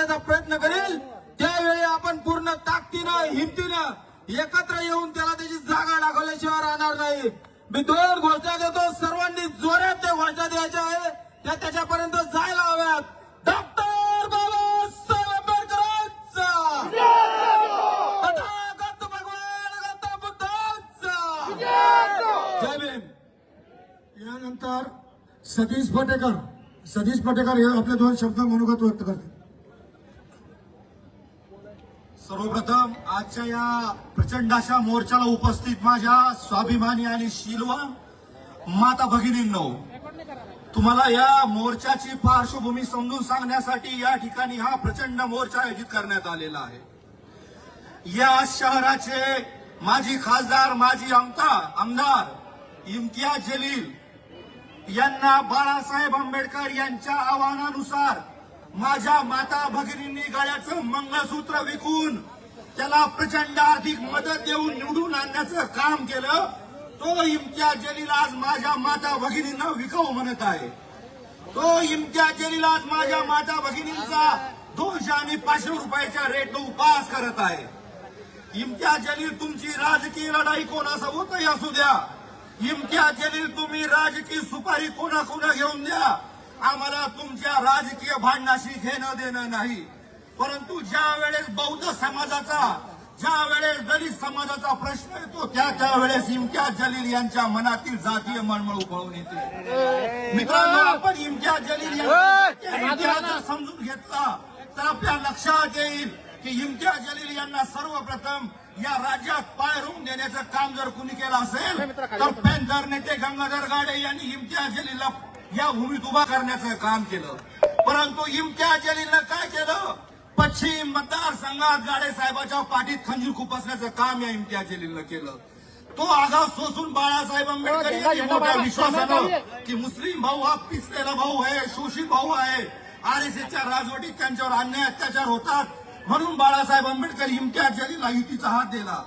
काढण्याचा प्रयत्न करेल. त्यावेळी आपण पूर्ण ताकदीनं हिमतीनं एकत्र येऊन त्याला त्याची जागा दाखवल्याशिवाय राहणार नाही. मी दोन घोषणा देतो. सर्वांनी जोरात त्या घोषणा द्यायच्या आहे त्या त्याच्यापर्यंत जायला हव्यात. डॉक्टर बाबासाहेब आंबेडकरांचा. भगवान यानंतर सतीश पटेकर. सतीश पटेकर हे आपले दोन शब्द मनोगत व्यक्त करतील. सर्वप्रथम आजच्या या प्रचंड अशा मोर्चाला उपस्थित माझ्या स्वाभिमानी आणि शीलवान माता भगिनींनो तुम्हाला या मोर्चाची पार्श्वभूमी समजून सांगण्यासाठी या ठिकाणी हा प्रचंड मोर्चा आयोजित करण्यात आलेला आहे. या शहराचे माजी खासदार माजी आमदार आमदार इम्तियाज जलील यांना बाळासाहेब आंबेडकर यांच्या आव्हानानुसार माझ्या माता भगिनींनी गळ्याचं मंगळसूत्र विकून त्याला प्रचंड आर्थिक मदत देऊन निवडून आणण्याचं काम केलं. तो इम्तियाज जलील आज माझ्या माता भगिनींना विकाऊ म्हणत आहे. तो इम्तियाज जलील आज माझ्या माता भगिनींचा दोनशे आणि पाचशे रुपयाच्या रेटनं उपास करत आहे. इम्तियाज जलील तुमची राजकीय लढाई कोणासोबतही असू द्या. इम्तियाज जलील तुम्ही राजकीय सुपारी कोणाकोणा घेऊन द्या. आम्हाला तुमच्या राजकीय भांडणाशी घेणं देणं नाही. परंतु ज्या वेळेस बौद्ध समाजाचा ज्या वेळेस दलित समाजाचा प्रश्न येतो त्या त्यावेळेस इम्तियाज जलील यांच्या मनातील जातीय मळमळ उफळून येते. मित्रांनो आपण इम्तियाज जलील यांचा इतिहास जर समजून घेतला तर आपल्या लक्षात येईल की इम्तियाज जलील यांना सर्वप्रथम या राज्यात पाय रोवून देण्याचं काम जर कुणी केलं असेल तर पॅन्थर नेते गंगाधर गाडे यांनी इम्तियाज जलीलला या भूमीत उभा करण्याचं काम केलं. परंतु इम्तियाज जलीलनं काय केलं? पश्चिम मतदारसंघात गाडे साहेबाच्या पाठीत खंजीर खुपसण्याचं काम या इम्तियाज जलीलनं केलं. तो आगाव सोसून बाळासाहेब आंबेडकर यांनी मोठ्या विश्वासानं की मुस्लिम भाऊ हा पिसलेला भाऊ आहे शोषित भाऊ आहे. आरएसएसच्या राजवटीत त्यांच्यावर अन्याय अत्याचार होतात. म्हणून बाळासाहेब आंबेडकर इम्तियाज जलीलला युतीचा हात दिला.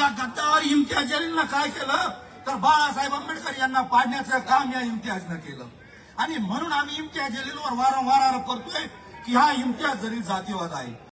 या गद्दावर इम्तियाज जलीलनं काय केलं? तर बाळासाहेब आंबेडकर यांना पाडण्याचं काम या इम्तियाजनं केलं. आणि म्हणून आम्ही इम्तियाज जलीलवर वारंवार आरोप करतोय की हा इम्तियाज जलील जातीवाद आहे.